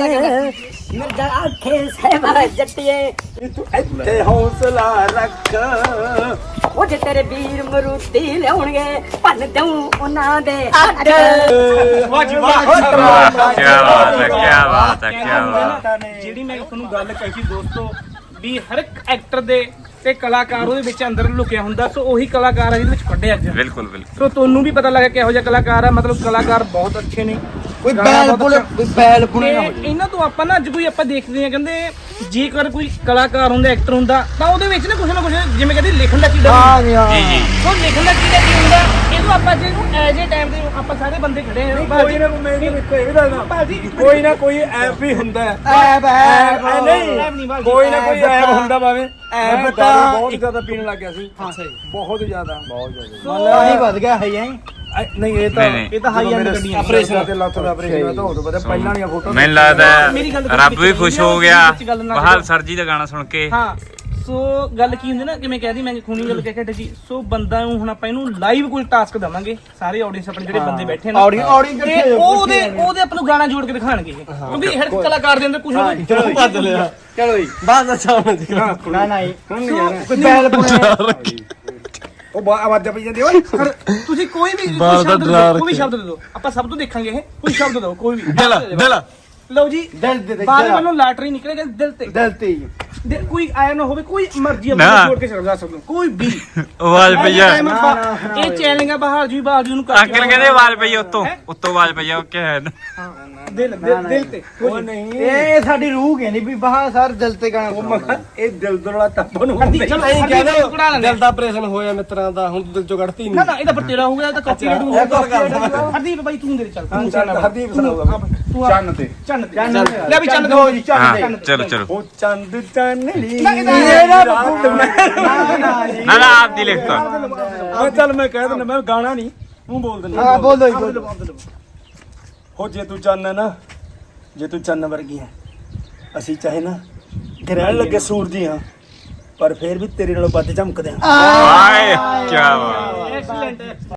ਮਿਰਜ਼ਾ ਆਖੇ ਸਾਹਿਬ ਜੱਟੀਏ। ਤੂੰ ਇੱਥੇ ਹੌਸਲਾ ਰੱਖ। ਉਹ ਜੇ ਤੇਰੇ ਵੀਰ ਮਰੂਤੀ ਲਿਆਉਣਗੇ ਭੰਨ ਦਊ ਉਹਨਾਂ ਦੇ ਹੱਡ ਕਿਆ ਬਾਤ ਹੈ ਕਿਆ ਬਾਤ ਹੈ ਕਿਆ ਬਾਤ ਜਿਹੜੀ ਮੈਂ ਤੁਹਾਨੂੰ ਗੱਲ ਕਹੀ ਸੀ ਦੋਸਤੋ ਵੀ ਹਰ ਇੱਕ ਐਕਟਰ ਦੇ ਤੇ ਕਲਾਕਾਰ ਉਹਦੇ ਵਿੱਚ ਅੰਦਰ ਲੁਕਿਆ ਹੁੰਦਾ ਸੋ ਉਹੀ ਕਲਾਕਾਰ ਆ ਜਿਹਦੇ ਵਿੱਚ ਕੱਢਿਆ ਅੱਜ। ਬਿਲਕੁਲ ਬਿਲਕੁਲ। ਸੋ ਤੁਹਾਨੂੰ ਵੀ ਪਤਾ ਲੱਗਾ ਕਿਹੋ ਜਿਹਾ ਕਲਾਕਾਰ ਆ ਮਤਲਬ ਕਲਾਕਾਰ ਬਹੁਤ ਅੱਛੇ ਨੇ। ਕੋਈ ਬੈਲ ਪੁਣੇ ਕੋਈ ਬੈਲ ਪੁਣੇ ਨਾ ਹੋ ਤੇ ਇਹਨਾਂ ਤੋਂ ਆਪਾਂ ਨਾ ਅੱਜ ਕੋਈ ਆਪਾਂ ਦੇਖਦੇ ਆ ਕਹਿੰਦੇ ਜੇਕਰ ਕੋਈ ਕਲਾਕਾਰ ਹੁੰਦਾ ਐਕਟਰ ਹੁੰਦਾ ਤਾਂ ਉਹਦੇ ਵਿੱਚ ਨਾ ਕੁਝ ਨਾ ਕੁਝ ਜਿਵੇਂ ਕਹਿੰਦੇ ਲਿਖਣ ਦਾ ਕੀੜਾ ਹਾਂ ਜੀ ਹਾਂ। ਉਹ ਲਿਖਣ ਦਾ ਕੀੜਾ ਕੀ ਹੁੰਦਾ ਇਹਨੂੰ ਆਪਾਂ ਜਿਹਨੂੰ ਐਜ ਏ ਟਾਈਮ ਤੇ ਆਪਾਂ ਸਾਰੇ ਬੰਦੇ ਖੜੇ ਆ ਕੋਈ ਨਾ ਮੈਂ ਨਹੀਂ ਇਹ ਵੀ ਦੱਸਦਾ। ਭਾਜੀ ਕੋਈ ਨਾ ਕੋਈ ਐਪ ਵੀ ਹੁੰਦਾ ਹੈ। ਐਬ ਐਬ ਐ ਨਹੀਂ ਕੋਈ ਨਾ ਕੋਈ ਐਪ ਹੁੰਦਾ ਭਾਵੇਂ। ਐਪ ਤਾਂ ਬਹੁਤ ਜ਼ਿਆਦਾ ਪੀਣ ਲੱਗ ਗਿਆ ਸੀ। ਬਹੁਤ ਜ਼ਿਆਦਾ। ਬਹੁਤ ਜ਼ਿਆਦਾ। ਮੱਲਾ ਹੀ ਵੱਧ ਗਿਆ ਹੈ ਜੀ ਐ- ਨਹੀਂ ਇਹ ਤਾਂ ਇਹ ਤਾਂ ਹਾਈ ਐਂਡ ਗੱਡੀਆਂ। ਆਪਰੇਸ਼ਨ ਤੇ ਲੱਤ ਦਾ ਆਪਰੇਸ਼ਨ ਤਾਂ ਉਦੋਂ ਪਤਾ ਪਹਿਲਾਂ ਵਾਲੀਆਂ ਫੋਟੋ ਮੈਨੂੰ ਲੱਗਦਾ ਮੇਰੀ ਗੱਲ ਹੈ ਰੱਬ ਵੀ ਖੁਸ਼ ਹੋ ਗਿਆ। ਵਿੱਚ ਗੱਲ ਨਾ ਬਹਾਲ ਸਰ ਜੀ ਦਾ ਗਾਣਾ ਸੁਣ ਕੇ। ਹਾਂ ਸੋ ਗੱਲ ਕੀ ਹੁੰਦੀ ਨਾ ਕਿਵੇਂ ਕਹਿਦੀ ਮੈਂ ਖੂਨੀ ਗੱਲ ਕਹਿ ਕੇ ਹਟੇ ਸੀ ਸੋ ਬੰਦਾ ਨੂੰ ਹੁਣ ਆਪਾਂ ਇਹਨੂੰ ਲਾਈਵ ਕੋਈ ਟਾਸਕ ਦਵਾਂਗੇ। ਸਾਰੇ ਆਡੀਅנס ਆਪਣੇ ਜਿਹੜੇ ਬੰਦੇ ਬੈਠੇ ਨੇ। ਆਡੀ ਆਡੀ ਤੇ ਉਹ ਉਹਦੇ ਉਹਦੇ ਆਪਾਂ ਨੂੰ ਗਾਣਾ ਜੋੜ ਕੇ ਦਿਖਾਣਗੇ ਇਹ। ਕਿਉਂਕਿ ਹਰ ਇੱਕ ਕਲਾਕਾਰ ਦੇ ਅੰਦਰ ਕੁਝ ਨਾ ਕੁਛ ਚਲੋ ਭੱਜ ਲਿਆ ਚਲੋ ਜੀ। ਬਾਅਦ ਅੱਛਾ ਹੁਣ ਨਾ ਨਾ ਜੀ। ਕੋਈ ਬੈਲ ਪੁਣੇ ਉਹ ਬਾ- ਆਵਾਜ਼ਾਂ ਪਈ ਜਾਂਦੀ ਓਏ ਹਰ- ਤੁਸੀਂ ਕੋਈ ਵੀ ਕੋਈ ਸ਼ਬਦ ਦੇ ਦਿਓ, ਕੋਈ ਵੀ ਸ਼ਬਦ ਦੇ ਦਿਓ। ਆਪਾਂ ਸਭ ਤੋਂ ਦੇਖਾਂਗੇ ਇਹ ਕੋਈ ਸ਼ਬਦ ਦਿਓ ਕੋਈ ਵੀ। ਦਿਲ ਦਿਲ। ਲਓ ਜੀ ਦਿਲ ਦੇ ਦੇ ਬਾਹਰ ਵੱਲੋਂ ਲਾਟਰੀ ਨਿਕਲੇਗਾ ਦਿਲ ਤੇ। ਦਿਲ ਤੇ ਹੀ। ਦਿਲ- ਕੋਈ ਆਇਆ ਨਾ ਹੋਵੇ ਕੋਈ ਮਰਜ਼ੀ ਨਾ। ਆਪਾਂ ਜੋੜ ਕੇ ਚਲਾ ਸਕਦੇ ਹੋ, ਕੋਈ ਵੀ। ਆਵਾਜ਼ ਪਈ ਆ। ਇਹ ਚੈਲੰਜ ਆ ਬਹਾਲ ਜੀ ਬਹਾਲ ਜੀ ਨੂੰ ਕਰ ਅੰਕਲ ਕਹਿੰਦੇ ਆਵਾਜ਼ ਪਈ ਆ ਉੱਤੋਂ। ਉੱਤੋਂ ਆਵਾਜ਼ ਪਈ ਆ ਹੈ? ਨਾ ਦਿਲ ਦਿਲ ਦਿਲ ਤੇ ਉਹ ਨਹੀਂ। ਇਹ ਸਾਡੀ ਰੂਹ ਕਹਿੰਦੀ ਵੀ ਬਾਹਰ ਸਰ ਦਿਲ ਤੇ ਗਾਣਾ ਸੁਣਾਉਣਾ। ਇਹ ਦਿਲ ਦੋਲਾ ਟੱਪ ਨੂੰ ਹਰਦੀ ਚਲੋ ਨਹੀਂ। ਹਰਦੀ ਕਹਿੰਦੇ ਨੂੰ ਕਢਾ ਲੈਂਦੇ ਦਿਲ ਦਾ ਆਪਰੇਸ਼ਨ ਹੋਇਆ ਮਿੱਤਰਾਂ ਦਾ ਹੁਣ ਤੂੰ ਦਿਲ ਚੋਂ ਕੱਢਤੀ ਨਾ ਨਹੀਂ। ਨਾ ਇਹਦਾ ਪਰ ਤੇਰਾ ਹੋ ਗਿਆ ਇਹ ਤਾਂ ਕਾਪੀਰਾਈਟ ਹੋ ਗਿਆ ਹਰਦੀਪ ਬਾਈ ਤੂੰ ਦੇ ਚੱਲ ਤੂੰ ਚੱਲ ਹਰਦੀਪ ਤੂੰ ਆ- ਚੰਨ ਤੇ। ਚੰਨ ਤੇ। ਲੈ ਵੀ ਚੰਨ ਦੋ ਜੀ ਹਾਂ ਚਲੋ ਚਲੋ। ਉਹ ਚੰਦ ਚਾਨਣੀ ਨਾ ਇਹਦਾ ਨਾ ਨਾ ਆਪ ਦੀ ਲਿਖਤਾ ਮੈਂ ਚੱਲ ਮੈਂ ਕਹਿ ਦਿੰਦਾ ਮੈਂ ਗਾਣਾ ਨਹੀਂ ਮੂੰਹ ਬੋਲ ਦਿੰਦਾ। ਹਾਂ ਬੋਲੋ ਜੀ ਬੋਲੋ ਹੋ ਜੇ ਤੂੰ ਚੰਨ ਹੈ ਨਾ ਜੇ ਤੂੰ ਚੰਨ ਵਰਗੀ ਹੈ ਅਸੀਂ ਚਾਹੇ ਨਾ ਗ੍ਰਹਿਣ ਲੱਗੇ ਸੂਰਜੀ ਹਾਂ ਪਰ ਫੇਰ ਵੀ ਤੇਰੇ ਨਾਲੋਂ ਵੱਧ ਚਮਕਦੇ ਹਾਂ ਆਏ। ਕੀ ਬਾਤ। ਐਕਸਲੈਂਟ